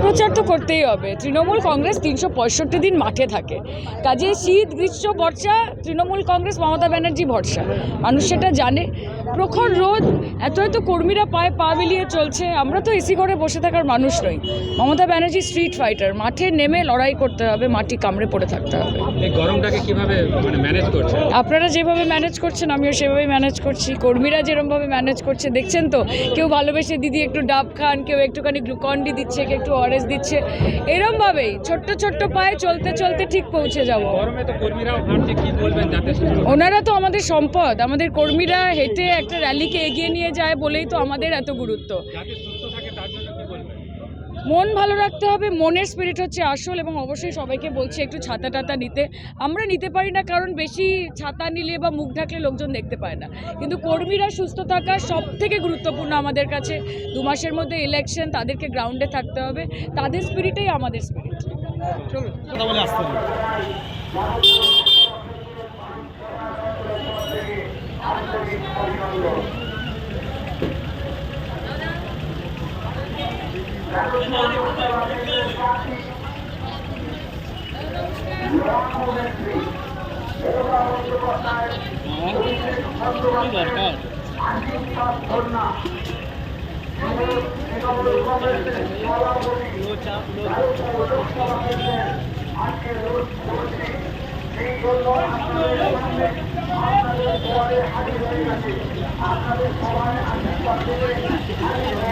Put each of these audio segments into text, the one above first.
প্রচার তো করতেই হবে। তৃণমূল কংগ্রেস তিনশো পঁয়ষট্টি দিন মাঠে থাকে। কাজে শীত গ্রীষ্ম বর্ষা তৃণমূল কংগ্রেস মমতা ব্যানার্জি ভরসা। মানুষ সেটা জানে। প্রখর রোদ এত এত কর্মীরা পায়ে পা মিলিয়ে চলছে। আমরা তো এসি ঘরে বসে থাকার মানুষ নই। Mamata Banerjee street fighter. মাঠে নেমে লড়াই করতে হবে মাটি কামড়ে পড়ে থাকতে হবে। গরমটাকে কীভাবে মানে ম্যানেজ করছে আপনারা যেভাবে ম্যানেজ করছেন আমিও সেভাবেই ম্যানেজ করছি। কর্মীরা যেরমভাবে ম্যানেজ করছে দেখছেন তো? কেউ ভালোবেসে দিদি একটু ডাব খান কেউ একটুখানি গ্লুকন ডি দিচ্ছে কেউ একটু অরেঞ্জ দিচ্ছে। এরমভাবেই ছোট্ট ছোট্ট পায়ে চলতে চলতে ঠিক পৌঁছে যাব। ওনারা তো আমাদের সম্পদ আমাদের কর্মীরা হেঁটে একটা র্যালিকে এগিয়ে নিয়ে যায় বলেই তো আমাদের এত গুরুত্ব। মন ভালো রাখতে হবে মনের স্পিরিট হচ্ছে আসল এবং অবশ্যই সবাইকে বলছি একটু ছাতা টাতা নিতে। আমরা নিতে পারি না কারণ বেশি ছাতা নিলে বা মুখ ঢাকলে লোকজন দেখতে পায় না। কিন্তু কর্মীরা সুস্থ থাকা সব থেকে গুরুত্বপূর্ণ আমাদের কাছে। দু মাসের মধ্যে ইলেকশন তাদেরকে গ্রাউন্ডে থাকতে হবে। তাদের স্পিরিটেই আমাদের স্পিরিট আপনাদের সবাই আমি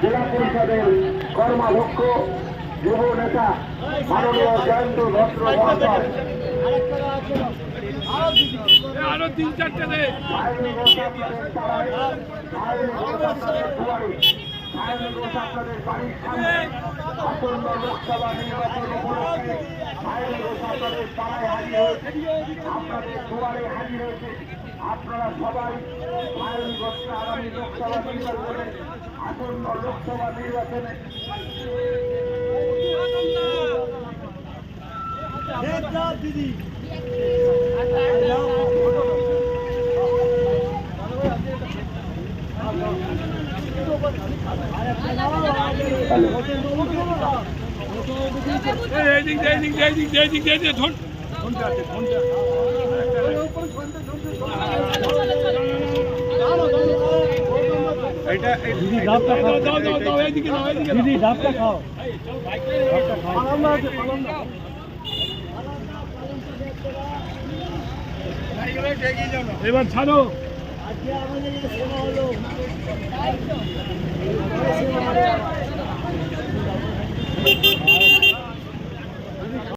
জেলা পরিষদের কর্মাধ্যক্ষ যুব নেতা মাননীয় জয়ন্ত ভদ্র মহাশয় লোকসভা নির্বাচন আপনাদের দুয়ারে হাজির হয়েছে। আপনারা সবাই আগামী লোকসভা নির্বাচনে, আসন্ন লোকসভা নির্বাচনে। দিদি এইদিক এইদিক এইদিক এইদিক এইদিক এটা দিদি ডাবটা খাও। এবার ছাড়ো আজকে আমাদের সেবা হলো